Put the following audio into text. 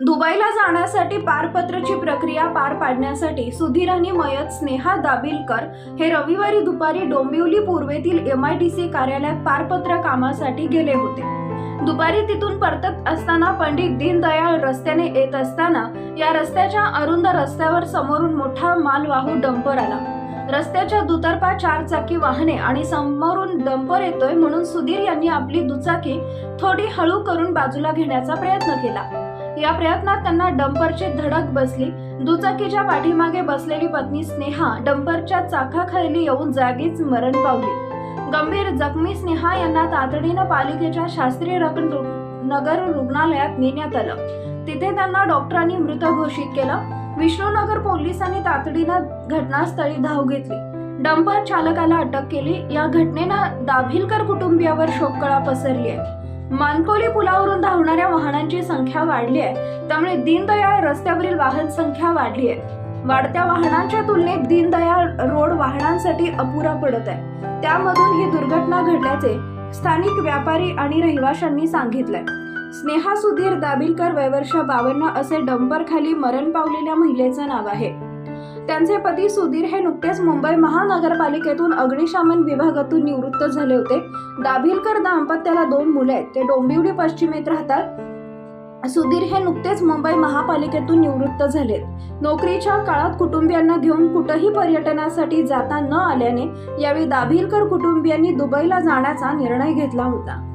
दुबईला जाण्यासाठी पारपत्राची प्रक्रिया पार पाडण्यासाठी सुधीर आणि मयत स्नेहा दाबिलकर हे रविवारी दुपारी डोंबिवली पूर्वेतील एम आय टी सी कार्यालयात पारपत्र कामासाठी गेले होते. दुपारी तिथून परतत असताना पंडित दीनदयाळ रस्त्याने येत असताना या रस्त्याच्या अरुंद रस्त्यावर समोरून मोठा मालवाहू डंपर आला. रस्त्याच्या दुतर्फा चार चाकी वाहने आणि समोरून डंपर येतोय म्हणून सुधीर यांनी आपली दुचाकी थोडी हळू करून बाजूला घेण्याचा प्रयत्न केला. या प्रयत्नात त्यांना डंपरची धडक बसली. दुचाकीच्या पाठीमागे बसलेली पत्नी स्नेहा डंपरच्या चाकाखाली येऊन जागीच मरण पावली. गंभीर जखमी स्नेहा यांना तातडीनं पालिकेच्या शास्त्रीय रग- नगर रुग्णालयात नेण्यात आलं. तिथे त्यांना डॉक्टरांनी मृत घोषित केलं. विष्णुनगर पोलिसांनी तातडीनं घटनास्थळी धाव घेतली. डंपर चालकाला अटक केली. या घटनेनं दाभिलकर कुटुंबियावर शोककळा पसरली आहे. मानकोली पुलावरून धावणाऱ्या वाहनांची संख्या वाढली आहे. त्यामुळे दीनदयाळ रस्त्यावरील वाहन संख्या वाढली आहे. वाढत्या वाहनांच्या तुलनेत दीनदयाळ रोड वाहनांसाठी अपुरा पडत आहे. त्यामधून ही दुर्घटना घडल्याचे स्थानिक व्यापारी आणि रहिवाशांनी सांगितलंय. स्नेहा सुधीर दाबिलकर वयवर्ष बावन्न असे डंपर खाली मरण पावलेल्या महिलेचं नाव आहे. त्यांचे पती सुधीर हे नुकतेच मुंबई महानगरपालिकेतून अग्निशमन विभागातून निवृत्त झाले होते. दाभिलकर दाम्पत्याला दोन मुले आहेत. ते डोंबिवली पश्चिमेत राहतात. सुधीर हे नुकतेच मुंबई महापालिकेतून निवृत्त झालेत. नोकरीच्या काळात कुटुंबियांना घेऊन कुठंही पर्यटनासाठी जाता न आल्याने यावेळी दाभिलकर कुटुंबियांनी दुबईला जाण्याचा निर्णय घेतला होता.